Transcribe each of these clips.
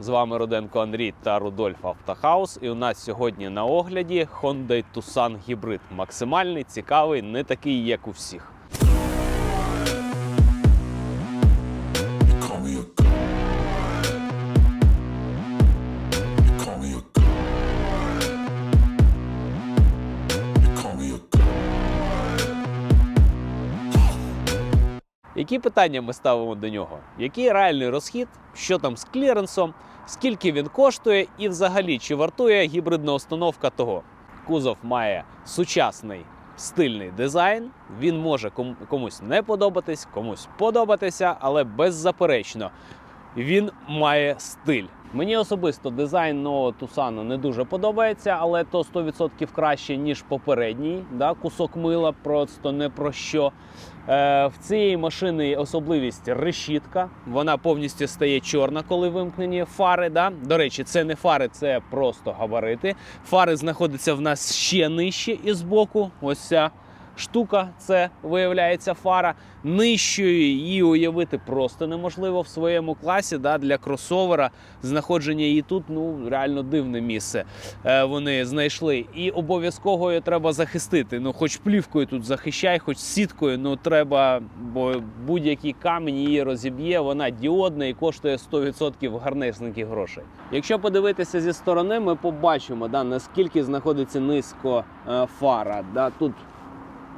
З вами Руденко Андрій та Рудольф Автохаус. І у нас сьогодні на огляді Hyundai Tucson Hybrid. Максимальний, цікавий, не такий, як у всіх. Які питання ми ставимо до нього? Який реальний розхід, що там з кліренсом, скільки він коштує, і взагалі чи вартує гібридна установка того? Кузов має сучасний стильний дизайн. Він може комусь не подобатись, комусь подобатися, але беззаперечно він має стиль. Мені особисто дизайн нового Тусану не дуже подобається, але то 100% краще, ніж попередній. Да? Кусок мила просто не про що. Е, в цієї машини особливість решітка. Вона повністю стає чорна, коли вимкнені фари. Да? До речі, це не фари, це просто габарити. Фари знаходяться в нас ще нижче і збоку. Ось ця штука, це виявляється фара. Нижчою її уявити просто неможливо в своєму класі. Да? Для кросовера знаходження її тут ну реально дивне місце. Е, вони знайшли. І обов'язково її треба захистити. Ну, хоч плівкою тут захищай, хоч сіткою, ну треба, бо будь-який камінь її розіб'є. Вона діодна і коштує 100% гарнесеньких грошей. Якщо подивитися зі сторони, ми побачимо, да, наскільки знаходиться низько е, фара. Да, тут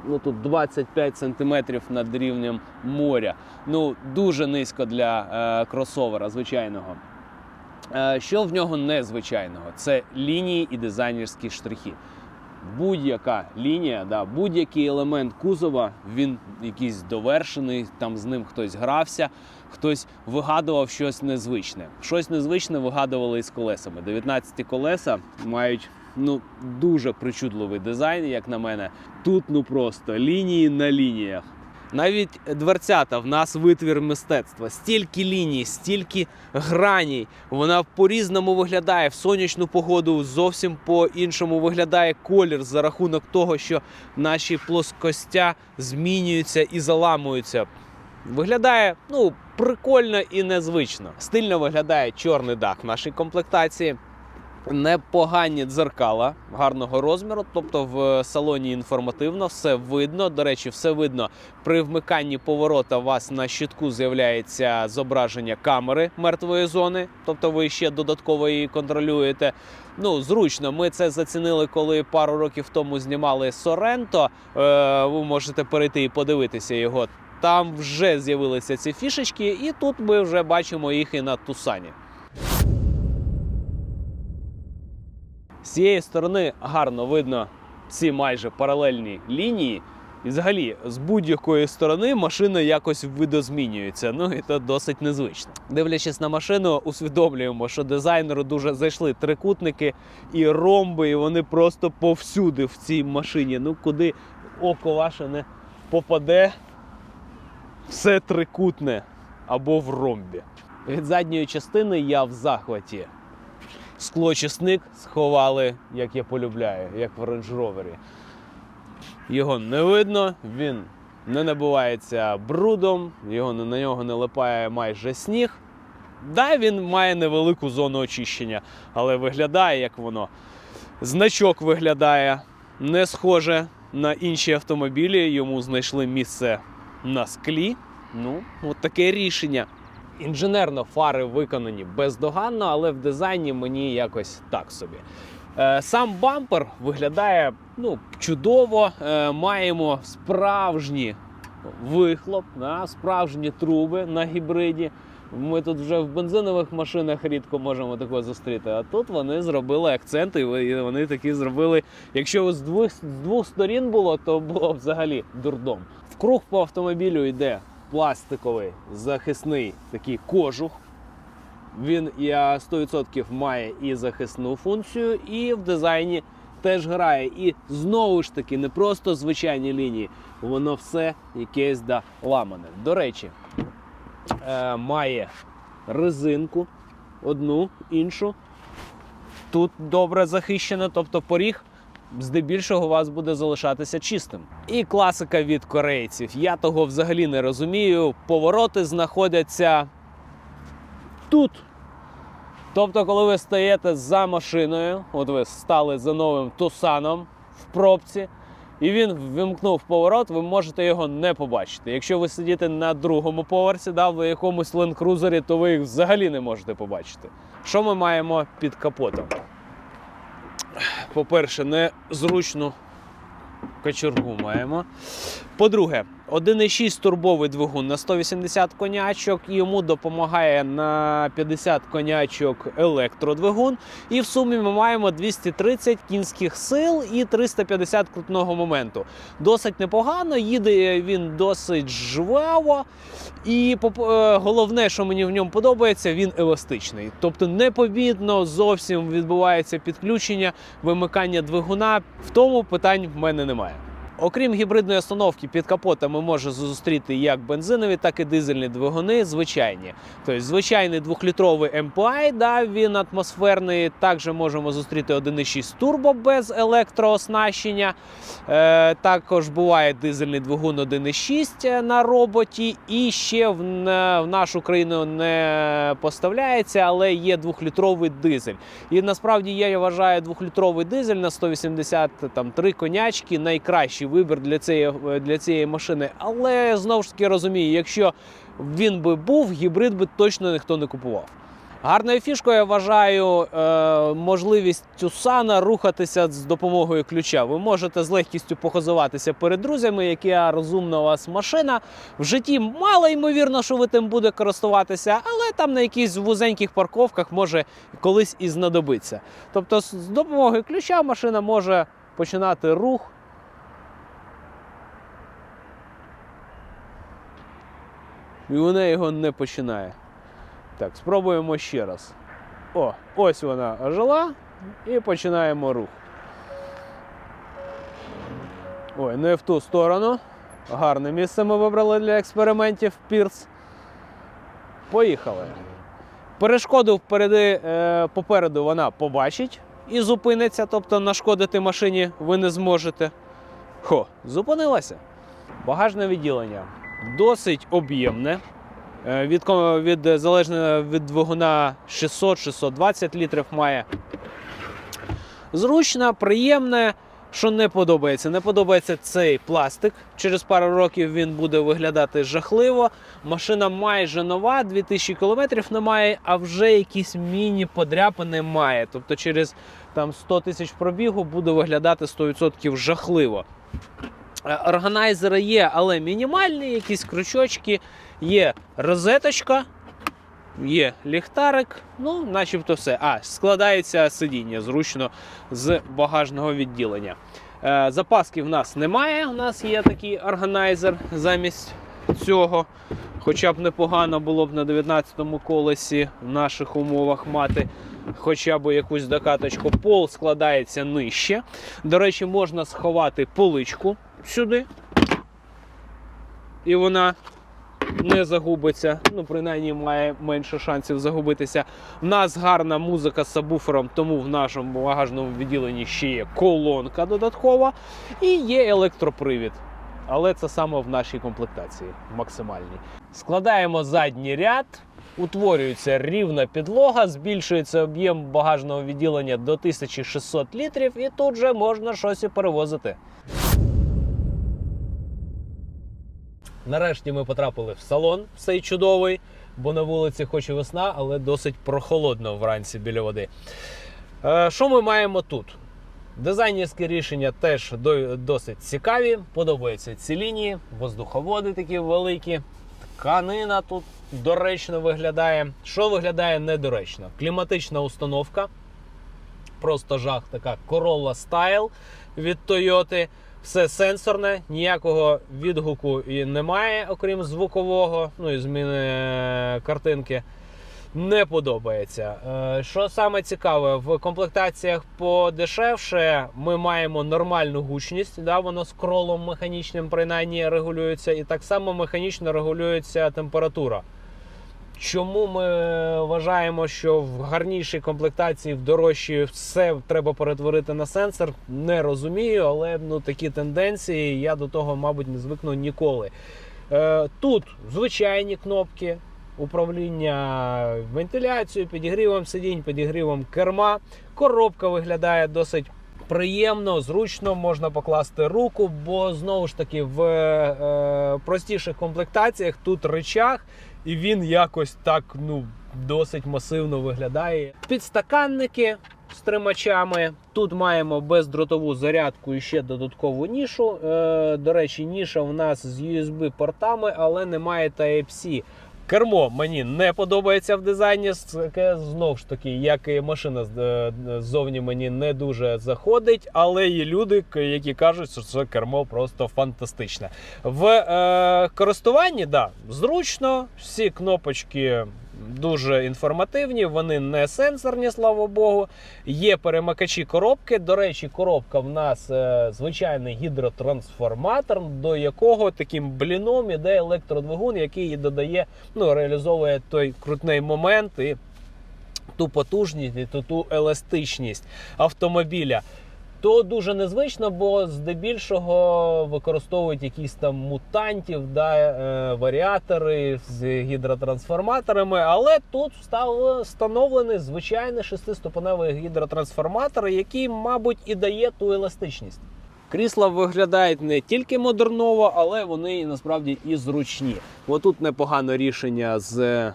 ну тут 25 сантиметрів над рівнем моря. Ну дуже низько для е, кросовера звичайного. Е, що в нього незвичайного? Це лінії і дизайнерські штрихи. Будь-яка лінія, да, будь-який елемент кузова, він якийсь довершений, там з ним хтось грався, хтось вигадував щось незвичне. Щось незвичне вигадували із колесами. 19 колеса мають ну, дуже причудливий дизайн, як на мене. Тут ну просто лінії на лініях. Навіть дверцята в нас витвір мистецтва. Стільки ліній, стільки граній. Вона по-різному виглядає в сонячну погоду. Зовсім по-іншому виглядає колір за рахунок того, що наші плоскостя змінюються і заламуються. Виглядає ну прикольно і незвично. Стильно виглядає чорний дах в нашій комплектації. Непогані дзеркала гарного розміру, тобто в салоні інформативно, все видно. До речі, все видно при вмиканні поворота. У вас на щитку з'являється зображення камери мертвої зони, тобто ви ще додатково її контролюєте. Ну, зручно. Ми це зацінили, коли пару років тому знімали Соренто. Ви можете перейти і подивитися його. Там вже з'явилися ці фішечки, і тут ми вже бачимо їх і на Тусані. З цієї сторони гарно видно ці майже паралельні лінії. І взагалі, з будь-якої сторони машина якось видозмінюється. Ну і це досить незвично. Дивлячись на машину, усвідомлюємо, що дизайнеру дуже зайшли трикутники і ромби, і вони просто повсюди в цій машині. Ну куди око ваше не попаде, все трикутне або в ромбі. Від задньої частини я в захваті склочисник сховали, як я полюбляю, як в Range Rover. Його не видно, він не набивається брудом, його на нього не липає майже сніг. Да, він має невелику зону очищення, але виглядає як воно. Значок виглядає не схоже на інші автомобілі. Йому знайшли місце на склі. Ну, от таке рішення. Інженерно фари виконані бездоганно, але в дизайні мені якось так собі. Е, Сам бампер виглядає ну, чудово. Е, Маємо справжні вихлоп, справжні труби на гібриді. Ми тут вже в бензинових машинах рідко можемо такого зустріти. А тут вони зробили акценти, і вони такі зробили. Якщо з двох, з двох сторін було, то було взагалі дурдом. В круг по автомобілю йде пластиковий захисний такий кожух. Він я 100% має і захисну функцію, і в дизайні теж грає. І знову ж таки, не просто звичайні лінії, воно все якесь да ламане. До речі, е, має резинку одну, іншу. Тут добре захищено, тобто поріг здебільшого у вас буде залишатися чистим. І класика від корейців. Я того взагалі не розумію. Повороти знаходяться тут. Тобто, коли ви стоїте за машиною, от ви стали за новим Тусаном в пробці, і він вимкнув поворот, ви можете його не побачити. Якщо ви сидите на другому поверсі, да, в якомусь ленд-крузері, то ви їх взагалі не можете побачити. Що ми маємо під капотом? По-перше, незручну кочергу маємо. По-друге, 1,6 турбовий двигун на 180 конячок, йому допомагає на 50 конячок електродвигун. І в сумі ми маємо 230 кінських сил і 350 крутного моменту. Досить непогано, їде він досить жваво. І е, головне, що мені в ньому подобається, він еластичний. Тобто непомітно зовсім відбувається підключення, вимикання двигуна. В тому питань в мене немає. Окрім гібридної установки, під капотом ми можемо зустріти як бензинові, так і дизельні двигуни, звичайні. Тобто звичайний двохлітровий MPI, да, він атмосферний. Також можемо зустріти 1,6 турбо без електрооснащення. Е, також буває дизельний двигун 1,6 на роботі. І ще в, в нашу країну не поставляється, але є двохлітровий дизель. І насправді я вважаю двохлітровий дизель на 183 конячки найкращий вибір для цієї, для цієї машини. Але знову ж таки розумію, якщо він би був, гібрид би точно ніхто не купував. Гарною фішкою я вважаю е, можливість Тюсана рухатися з допомогою ключа. Ви можете з легкістю похозуватися перед друзями, яка розумна у вас машина. В житті мало ймовірно, що ви тим буде користуватися, але там на якихось вузеньких парковках може колись і знадобиться. Тобто, з допомогою ключа машина може починати рух. І вона його не починає. Так, спробуємо ще раз. О, ось вона ожила і починаємо рух. Ой, не в ту сторону. Гарне місце ми вибрали для експериментів Пірс. Поїхали. Перешкоду впереди, е, попереду вона побачить і зупиниться, тобто нашкодити машині ви не зможете. Хо, зупинилася. Багажне відділення досить об'ємне. Е, Від, від, е, залежно від двигуна 600-620 літрів має. Зручно, приємне. Що не подобається? Не подобається цей пластик. Через пару років він буде виглядати жахливо. Машина майже нова, 2000 кілометрів немає, а вже якісь міні-подряпини має. Тобто через там, 100 тисяч пробігу буде виглядати 100% жахливо. Е, Органайзери є, але мінімальні, якісь крючочки, є розеточка, є ліхтарик, ну, начебто все. А, складається сидіння зручно з багажного відділення. Е, Запаски в нас немає. У нас є такий органайзер замість цього. Хоча б непогано було б на 19-му колесі в наших умовах мати хоча б якусь докаточку. Пол складається нижче. До речі, можна сховати поличку сюди. І вона не загубиться. Ну, принаймні, має менше шансів загубитися. У нас гарна музика з сабвуфером, тому в нашому багажному відділенні ще є колонка додаткова і є електропривід. Але це саме в нашій комплектації максимальній. Складаємо задній ряд, утворюється рівна підлога, збільшується об'єм багажного відділення до 1600 літрів, і тут же можна щось і перевозити. Нарешті ми потрапили в салон цей чудовий, бо на вулиці хоч і весна, але досить прохолодно вранці біля води. Е, Що ми маємо тут? Дизайнерські рішення теж досить цікаві. Подобаються ці лінії, воздуховоди такі великі. Тканина тут доречно виглядає. Що виглядає недоречно? Кліматична установка. Просто жах, така Corolla Style від Toyota. Все сенсорне, ніякого відгуку і немає, окрім звукового, ну і зміни е, картинки. Не подобається. Е, Що саме цікаве, в комплектаціях подешевше ми маємо нормальну гучність, да, воно з кролом механічним принаймні регулюється, і так само механічно регулюється температура. Чому ми вважаємо, що в гарнішій комплектації, в дорожчій все треба перетворити на сенсор? Не розумію, але ну, такі тенденції я до того, мабуть, не звикну ніколи. Е, тут звичайні кнопки, управління вентиляцією, підігрівом сидінь, підігрівом керма. Коробка виглядає досить приємно, зручно, можна покласти руку, бо знову ж таки в е, простіших комплектаціях тут речах, і він якось так ну, досить масивно виглядає. Підстаканники з тримачами. Тут маємо бездротову зарядку і ще додаткову нішу. Е, до речі, ніша в нас з USB-портами, але немає Type-C. Кермо мені не подобається в дизайні. Знову ж таки, як і машина е, ззовні мені не дуже заходить, але є люди, які кажуть, що це кермо просто фантастичне. В е, користуванні да, зручно, всі кнопочки дуже інформативні, вони не сенсорні, слава Богу. Є перемикачі коробки. До речі, коробка в нас е, звичайний гідротрансформатор, до якого таким бліном іде електродвигун, який додає, ну, реалізовує той крутний момент і ту потужність, і ту, ту еластичність автомобіля. То дуже незвично, бо здебільшого використовують якісь там мутантів, да, е, варіатори з гідротрансформаторами. Але тут встав- встановлений звичайний шестиступеневий гідротрансформатор, який, мабуть, і дає ту еластичність. Крісла виглядають не тільки модерново, але вони насправді і зручні. Отут непогане рішення з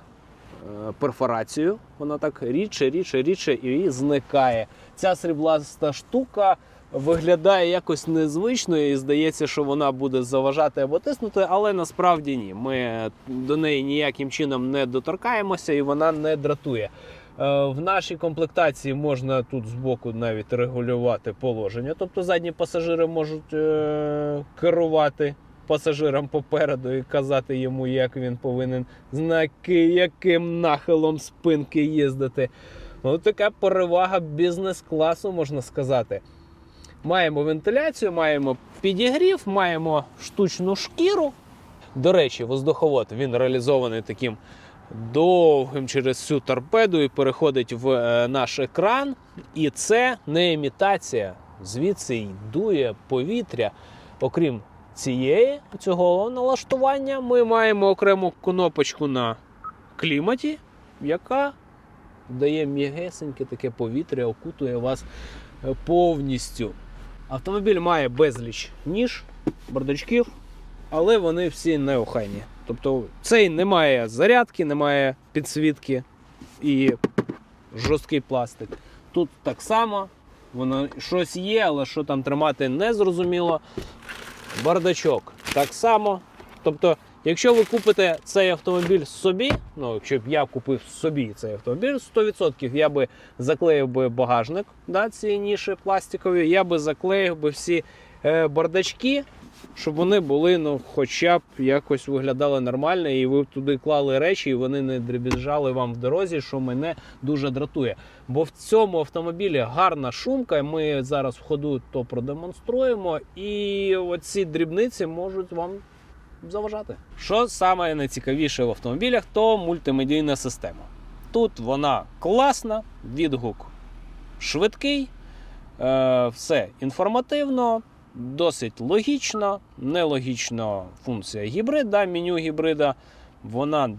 е, перфорацією. Вона так рідше, рідше, рідше і зникає. Ця срібласта штука виглядає якось незвично і здається, що вона буде заважати або тиснути, але насправді ні. Ми до неї ніяким чином не доторкаємося і вона не дратує. Е, В нашій комплектації можна тут збоку навіть регулювати положення. Тобто задні пасажири можуть е, керувати пасажирам попереду і казати йому, як він повинен знаки, яким нахилом спинки їздити. Ну, така перевага бізнес-класу, можна сказати. Маємо вентиляцію, маємо підігрів, маємо штучну шкіру. До речі, воздуховод він реалізований таким довгим через всю торпеду і переходить в е, наш екран. І це не імітація. Звідси й дує повітря. Окрім цієї цього налаштування, ми маємо окрему кнопочку на кліматі, яка дає м'ягесеньке таке повітря, окутує вас е, повністю. Автомобіль має безліч ніж, бардачків, але вони всі неохайні. Тобто цей не має зарядки, немає підсвітки і жорсткий пластик. Тут так само, воно щось є, але що там тримати не зрозуміло. Бардачок так само. Тобто, якщо ви купите цей автомобіль собі, ну якщо б я купив собі цей автомобіль, 100% я би заклеїв би багажник да, цієї ніші пластикові, я би заклеїв би всі е, бардачки, щоб вони були, ну, хоча б якось виглядали нормально, і ви туди клали речі, і вони не дребіжали вам в дорозі, що мене дуже дратує. Бо в цьому автомобілі гарна шумка. Ми зараз в ходу то продемонструємо, і оці дрібниці можуть вам заважати. Що саме найцікавіше в автомобілях, то мультимедійна система. Тут вона класна, відгук швидкий, е, все інформативно, досить логічно, нелогічно функція гібрида, меню гібрида. Вона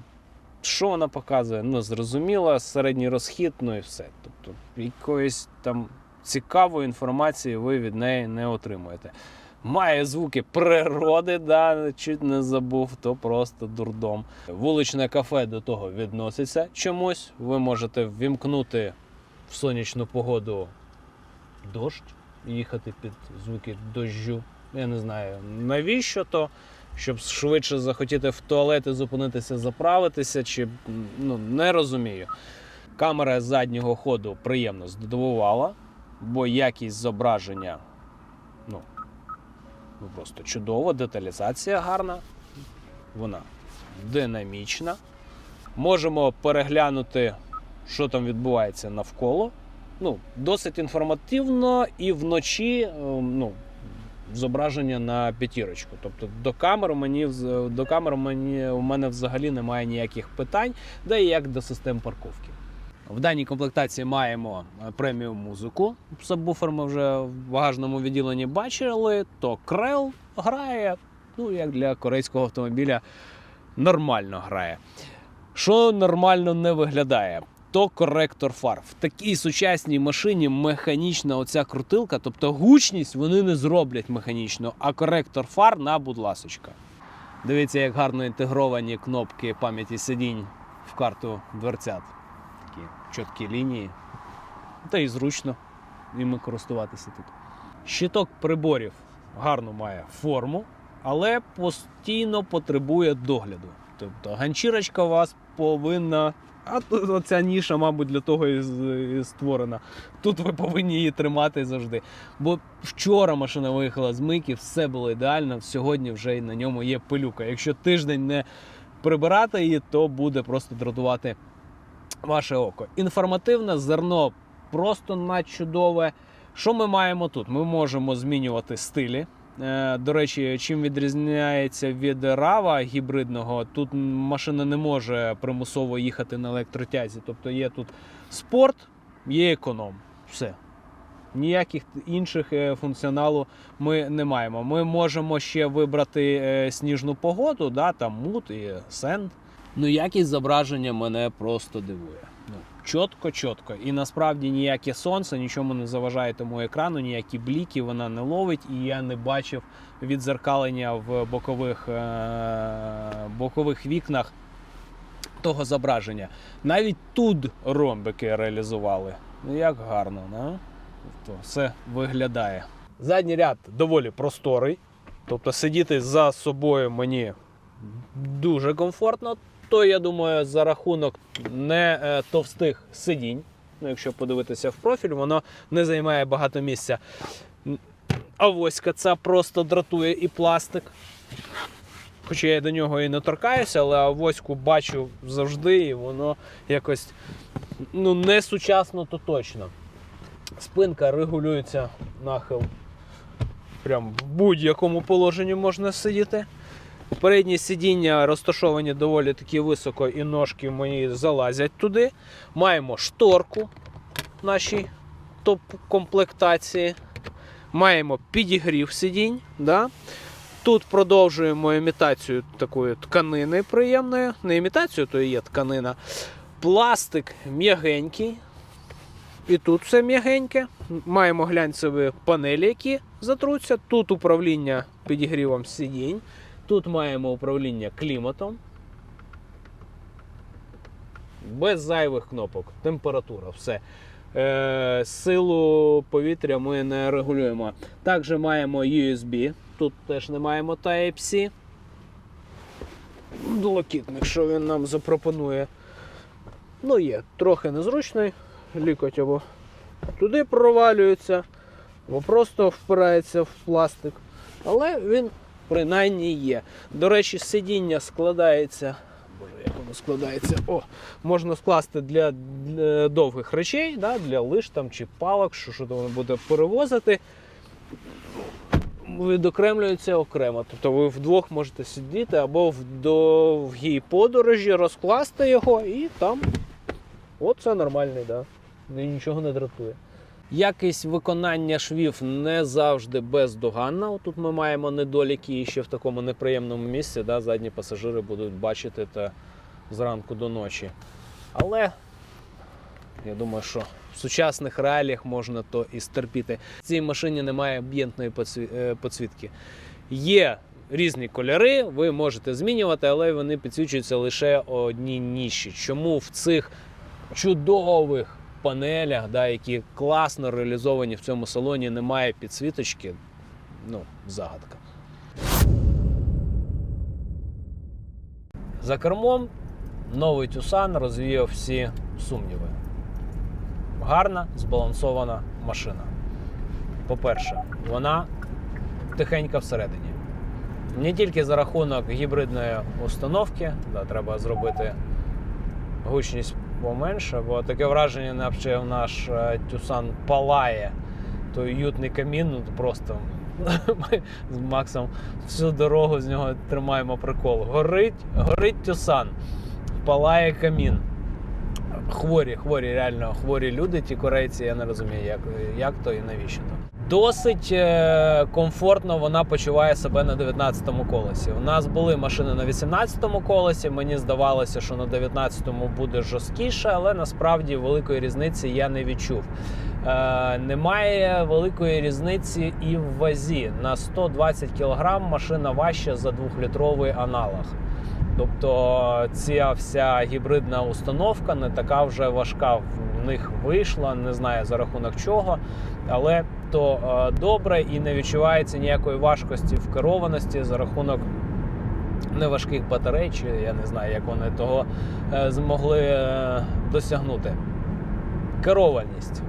що вона показує? Ну, зрозуміло, середній розхід, ну і все. Тобто, якоїсь там цікавої інформації ви від неї не отримуєте. Має звуки природи, да, чуть не забув, то просто дурдом. Вуличне кафе до того відноситься чомусь. Ви можете ввімкнути в сонячну погоду дощ, їхати під звуки дощу. Я не знаю, навіщо то, щоб швидше захотіти в туалет і зупинитися, заправитися, чи ну, не розумію. Камера заднього ходу приємно здивувала, бо якість зображення ну, ну просто чудова, деталізація гарна, вона динамічна. Можемо переглянути, що там відбувається навколо. Ну, досить інформативно і вночі е, ну, зображення на п'ятірочку. Тобто до камер мені до камер мені у мене взагалі немає ніяких питань, де як до систем парковки. В даній комплектації маємо е, преміум музику. Сабвуфер ми вже в багажному відділенні бачили. То крел грає, ну як для корейського автомобіля, нормально грає. Що нормально не виглядає? То коректор фар. В такій сучасній машині механічна оця крутилка, тобто гучність вони не зроблять механічно, а коректор фар на будь ласочка. Дивіться, як гарно інтегровані кнопки пам'яті сидінь в карту дверцят. Такі чіткі лінії. Та й зручно ними користуватися тут. Щиток приборів гарно має форму, але постійно потребує догляду. Тобто ганчірочка у вас повинна. А тут оця ніша, мабуть, для того і створена. Тут ви повинні її тримати завжди. Бо вчора машина виїхала з мийки, все було ідеально. Сьогодні вже на ньому є пилюка. Якщо тиждень не прибирати її, то буде просто дратувати ваше око. Інформативне зерно просто надчудове. Що ми маємо тут? Ми можемо змінювати стилі. Е, До речі, чим відрізняється від рава гібридного, тут машина не може примусово їхати на електротязі. Тобто є тут спорт, є економ. Все. Ніяких інших е, функціоналу ми не маємо. Ми можемо ще вибрати е, сніжну погоду, да, там мут і сенд. Ну, якість зображення мене просто дивує. Ну, чітко, чітко. І насправді ніяке сонце нічому не заважає тому екрану, ніякі бліки вона не ловить, і я не бачив відзеркалення в бокових, е- бокових вікнах того зображення. Навіть тут ромбики реалізували. Ну як гарно, не? То все виглядає. Задній ряд доволі просторий. Тобто сидіти за собою мені дуже комфортно. То я думаю, за рахунок не е, товстих сидінь. Ну, якщо подивитися в профіль, воно не займає багато місця. Авоська ця просто дратує і пластик. Хоча я до нього і не торкаюся, але авоську бачу завжди, і воно якось ну, не сучасно, то точно. Спинка регулюється нахил. Прям в будь-якому положенні можна сидіти. Передні сидіння розташовані доволі таки високо, і ножки мої залазять туди. Маємо шторку в нашій топ-комплектації. Маємо підігрів сидінь. Да? Тут продовжуємо імітацію такої тканини приємної. Не імітацію, то і є тканина. Пластик м'ягенький. І тут все м'ягеньке. Маємо глянцеві панелі, які затруться. Тут управління підігрівом сидінь. Тут маємо управління кліматом. Без зайвих кнопок. Температура, все. Е, силу повітря ми не регулюємо. Також маємо USB. Тут теж не маємо Type-C. Блокітник, що він нам запропонує. Ну, є, трохи незручний. Лікоть або туди провалюється, або просто впирається в пластик. Але він принаймні є. До речі, сидіння складається. Боже, як воно складається? О, можна скласти для, для довгих речей, да, для лиш там, чи палок, що, що воно буде перевозити. Відокремлюється окремо. Тобто ви вдвох можете сидіти або в довгій подорожі, розкласти його і там. От це нормальний, да. Нічого не дратує. Якість виконання швів не завжди бездоганна. Тут ми маємо недоліки і ще в такому неприємному місці. Да, задні пасажири будуть бачити це зранку до ночі. Але я думаю, що в сучасних реаліях можна то і стерпіти. В цій машині немає амбієнтної підсві- е. Є різні кольори, ви можете змінювати, але вони підсвічуються лише одній ніші. Чому в цих чудових панелях, да, які класно реалізовані в цьому салоні, немає підсвіточки? Ну, загадка. За кермом новий Tucson розвіяв всі сумніви. Гарна, збалансована машина. По-перше, вона тихенька всередині. Не тільки за рахунок гібридної установки, да, треба зробити гучність поменше, бо таке враження, наче наш е, Tucson палає. Той уютний камін, ну просто ми з Максом всю дорогу з нього тримаємо прикол. Горить, горить Tucson, палає камін. Хворі, хворі, реально хворі люди, ті корейці, я не розумію, як, як то і навіщо то. Досить е, комфортно вона почуває себе на 19-му колесі. У нас були машини на 18-му колесі. Мені здавалося, що на 19-му буде жорсткіше, але насправді великої різниці я не відчув. Е, немає великої різниці і в вазі. На 120 кг машина важча за 2-літровий аналог. Тобто ця вся гібридна установка не така вже важка в них вийшла, не знаю за рахунок чого, але то е, добре і не відчувається ніякої важкості в керованості за рахунок неважких батарей, чи я не знаю, як вони того е, змогли е, досягнути. Керованість.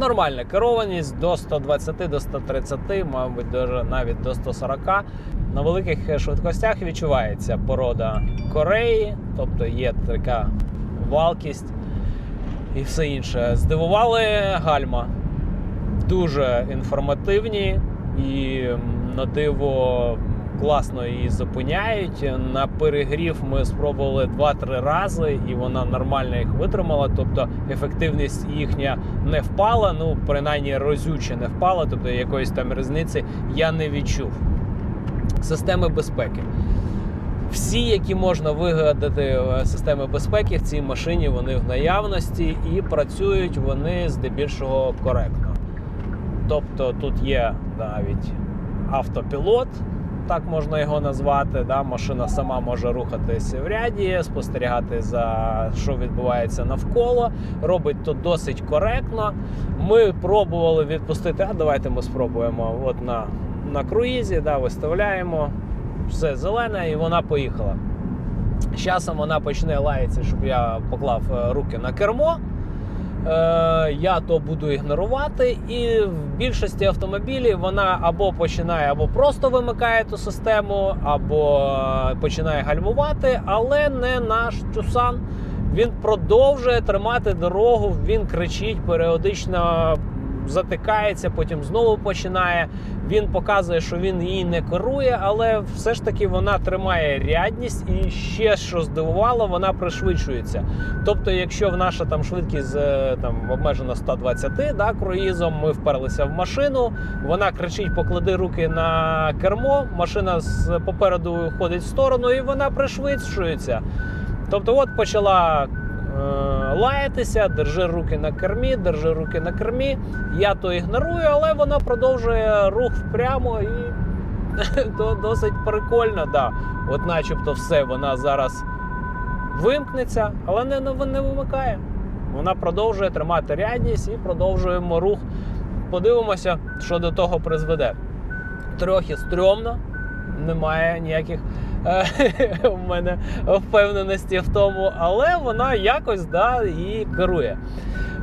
Нормальна керованість до 120, до 130, мабуть, навіть до 140. На великих швидкостях відчувається порода Кореї, тобто є така валкість і все інше. Здивували гальма. Дуже інформативні і на диво класно її зупиняють. На перегрів ми спробували 2-3 рази, і вона нормально їх витримала. Тобто ефективність їхня не впала, ну принаймні розюче не впала, тобто якоїсь там різниці я не відчув. Системи безпеки. Всі, які можна вигадати е, системи безпеки в цій машині, вони в наявності і працюють вони здебільшого коректно. Тобто тут є навіть автопілот, так можна його назвати. Да? Машина сама може рухатись в ряді, спостерігати за що відбувається навколо. Робить то досить коректно. Ми пробували відпустити. А давайте ми спробуємо. От на, на круїзі, да, виставляємо все зелене, і вона поїхала. З часом вона почне лаятися, щоб я поклав е, руки на кермо. Е, я то буду ігнорувати, і в більшості автомобілів вона або починає, або просто вимикає ту систему, або е, починає гальмувати, але не наш Тюсан. Він продовжує тримати дорогу, він кричить періодично. Затикається, потім знову починає. Він показує, що він її не керує, але все ж таки вона тримає рядність, і ще що здивувало, вона пришвидшується. Тобто, якщо в наша там швидкість е, там обмежена 120 да, круїзом, ми вперлися в машину, вона кричить: поклади руки на кермо, машина з попереду ходить в сторону, і вона пришвидшується. Тобто, от почала е, лаятися, держи руки на кермі, держи руки на кермі. Я то ігнорую, але вона продовжує рух впрямо і досить прикольно. Да. От начебто все, вона зараз вимкнеться, але не, не, вимикає. Вона продовжує тримати рядність і продовжуємо рух. Подивимося, що до того призведе. Трохи стрьомно, немає ніяких в мене впевненості в тому, але вона якось да, і керує.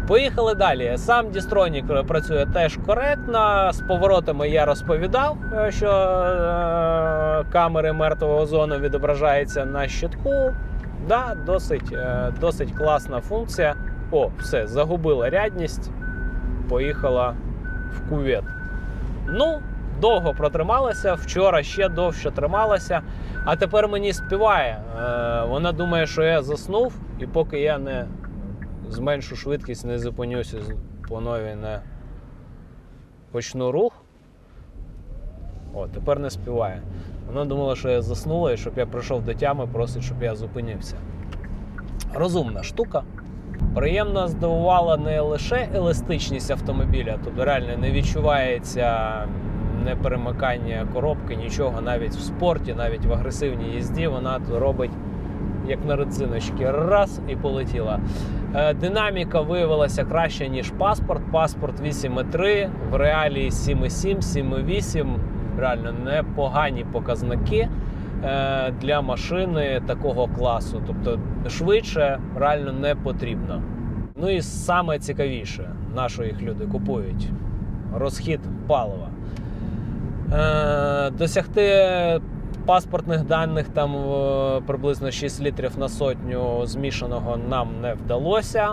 Поїхали далі. Сам Дістронік працює теж коректно. З поворотами я розповідав, е, що е, камери мертвого зону відображаються на щитку. Да, досить, е, досить класна функція. О, все, загубила рядність, поїхала в кувет. Ну, довго протрималася, вчора ще довше трималася, а тепер мені співає. Е, Вона думає, що я заснув, і поки я не зменшу швидкість, не зупинюся по новій, не почну рух. О, тепер не співає. Вона думала, що я заснула і щоб я прийшов до тями, просить, щоб я зупинився. Розумна штука. Приємно здивувала не лише еластичність автомобіля, тобто реально не відчувається не перемикання коробки, нічого навіть в спорті, навіть в агресивній їзді вона робить як на резиночці. Раз і полетіла. Е, Динаміка виявилася краще, ніж паспорт. Паспорт 8,3, в реалії 7,7, 7,8. Реально непогані показники е, для машини такого класу. Тобто швидше реально не потрібно. Ну і саме цікавіше, на що їх люди купують: розхід палива. Е, досягти паспортних даних там е, приблизно 6 літрів на сотню змішаного нам не вдалося.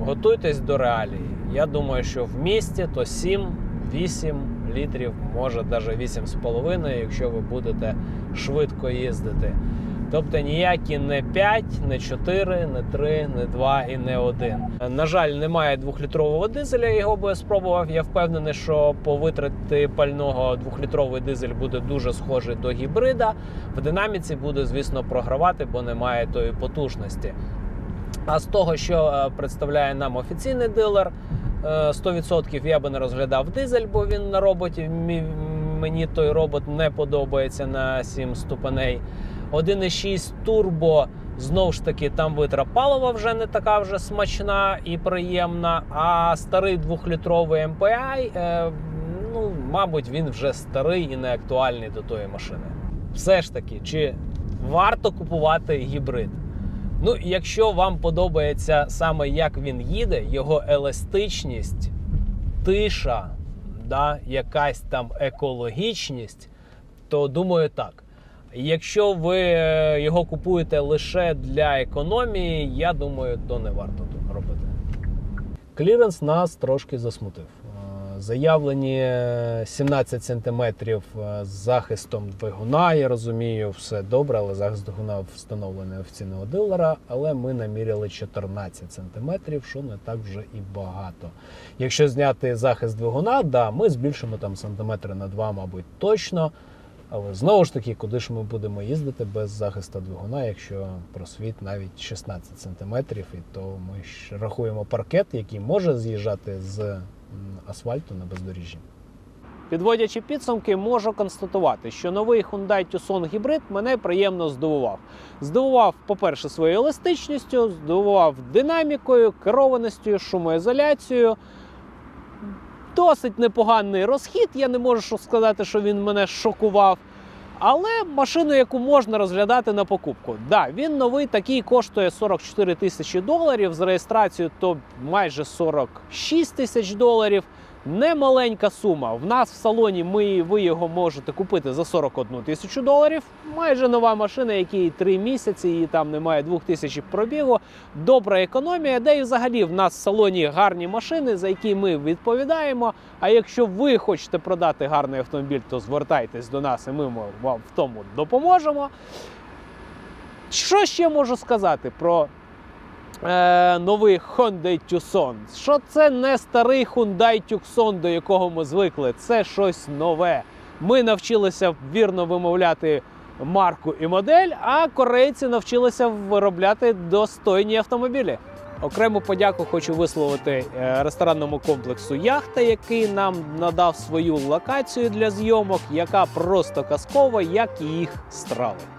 Готуйтесь до реалії. Я думаю, що в місті то 7-8 літрів, може навіть 8,5, якщо ви будете швидко їздити. Тобто ніякі не 5, не 4, не 3, не 2 і не 1. На жаль, немає двохлітрового дизеля. Його би я спробував. Я впевнений, що по витрати пального двохлітровий дизель буде дуже схожий до гібрида. В динаміці буде, звісно, програвати, бо немає тої потужності. А з того, що е, представляє нам офіційний дилер, е, 100% я би не розглядав дизель, бо він на роботі. Мені той робот не подобається на 7 ступеней. 1,6 турбо. Знову ж таки, там витра палива вже не така вже смачна і приємна. А старий двохлітровий MPI, е, ну, мабуть, він вже старий і не актуальний до тої машини. Все ж таки, чи варто купувати гібрид? Ну, якщо вам подобається саме як він їде, його еластичність, тиша, да, якась там екологічність, то думаю так. Якщо ви е, його купуєте лише для економії, я думаю, то не варто тут робити. Кліренс нас трошки засмутив. Е, Заявлені е, 17 см з захистом двигуна. Я розумію, все добре, але захист двигуна встановлений офіційного дилера. Але ми наміряли 14 см, що не так вже і багато. Якщо зняти захист двигуна, да, ми збільшимо там сантиметри на 2, мабуть, точно. Але знову ж таки, куди ж ми будемо їздити без захисту двигуна, якщо просвіт навіть 16 см, і то ми ж рахуємо паркет, який може з'їжджати з асфальту на бездоріжжі. Підводячи підсумки, можу констатувати, що новий Hyundai Tucson Hybrid мене приємно здивував. Здивував, по-перше, своєю еластичністю, здивував динамікою, керованістю, шумоізоляцією. Досить непоганий розхід. Я не можу сказати, що він мене шокував. Але машину, яку можна розглядати на покупку. Да, він новий, такий коштує 44 тисячі доларів. З реєстрацією то майже 46 тисяч доларів. Немаленька сума. В нас в салоні ми, ви його можете купити за 41 тисячу доларів. Майже нова машина, якій 3 місяці, і там немає 2 тисяч пробігу. Добра економія, де і взагалі в нас в салоні гарні машини, за які ми відповідаємо. А якщо ви хочете продати гарний автомобіль, то звертайтесь до нас, і ми вам в тому допоможемо. Що ще можу сказати про е, новий Hyundai Tucson? Що це не старий Hyundai Tucson, до якого ми звикли, це щось нове. Ми навчилися вірно вимовляти марку і модель, а корейці навчилися виробляти достойні автомобілі. Окрему подяку хочу висловити е, ресторанному комплексу Яхта, який нам надав свою локацію для зйомок, яка просто казкова, як їх страви.